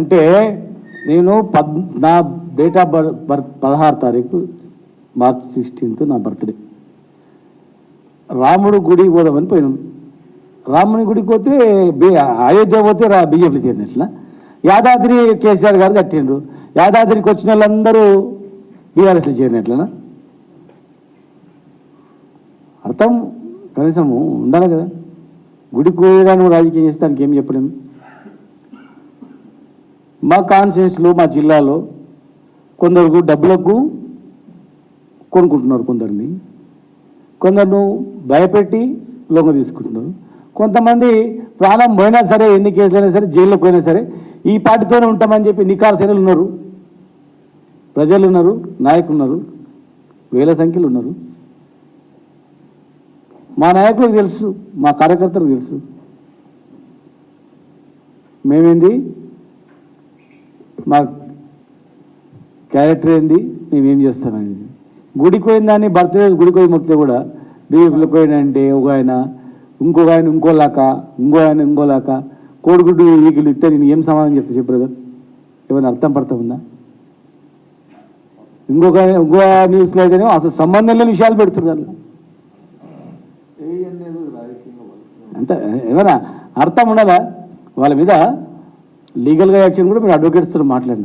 అంటే నేను పద్ నా డేట్ ఆఫ్ బర్త్ బర్త్ పదహారు తారీఖు మార్చ్ సిక్స్టీన్త్ నా బర్త్డే. రాముడు గుడికి పోదామని పోయినాం. రాముని గుడికి పోతే అయోధ్య పోతే రా బీజేపీలో చేరినట్ల. యాదాద్రి కేసీఆర్ గారు కట్టిండ్రు. యాదాద్రికి వచ్చిన వాళ్ళందరూ బీఆర్ఎస్లో చేరినట్లనా? అర్థం కనీసము ఉండాలి కదా. గుడికి నువ్వు రాజకీయం చేస్తానికి ఏం చెప్పలేము? మా కాన్షియస్లో మా జిల్లాలో కొందరు డబ్బులకు కొనుక్కుంటున్నారు కొందరిని. కొందరు భయపెట్టి లొంగ తీసుకుంటున్నారు. కొంతమంది ప్రాణం పోయినా సరే ఎన్ని కేసులైనా సరే జైల్లోకి పోయినా సరే ఈ పార్టీతోనే ఉంటామని చెప్పి నికారసేనలు ఉన్నారు. ప్రజలు ఉన్నారు నాయకులు ఉన్నారు వేల సంఖ్యలో ఉన్నారు. మా నాయకులకు తెలుసు మా కార్యకర్తలకు తెలుసు. మేమేంది? మా క్యారెక్టర్ ఏంది? మేమేం చేస్తామనేది గుడికి పోయిన దాన్ని బర్త్డే గుడికి పోయి మొక్కితే కూడా బీజేపీలో పోయినంటే ఒక ఆయన ఇంకొక ఆయన ఇంకోలాక ఇంకో ఆయన ఇంకోలాక కోడిగుడ్డు వీకులు ఇస్తే నేను ఏం సమాధానం చెప్తా చెప్పు బ్రదర్ ఏమైనా అర్థం పడతా ఉందా? ఇంకొక ఇంకో న్యూస్లో అయితేనే అసలు సంబంధం లేని విషయాలు పెడుతున్నారు. అంటే ఏమైనా అర్థం ఉండాలా వాళ్ళ మీద లీగల్గా యాక్షన్ కూడా మీరు అడ్వకేట్స్తో మాట్లాడిన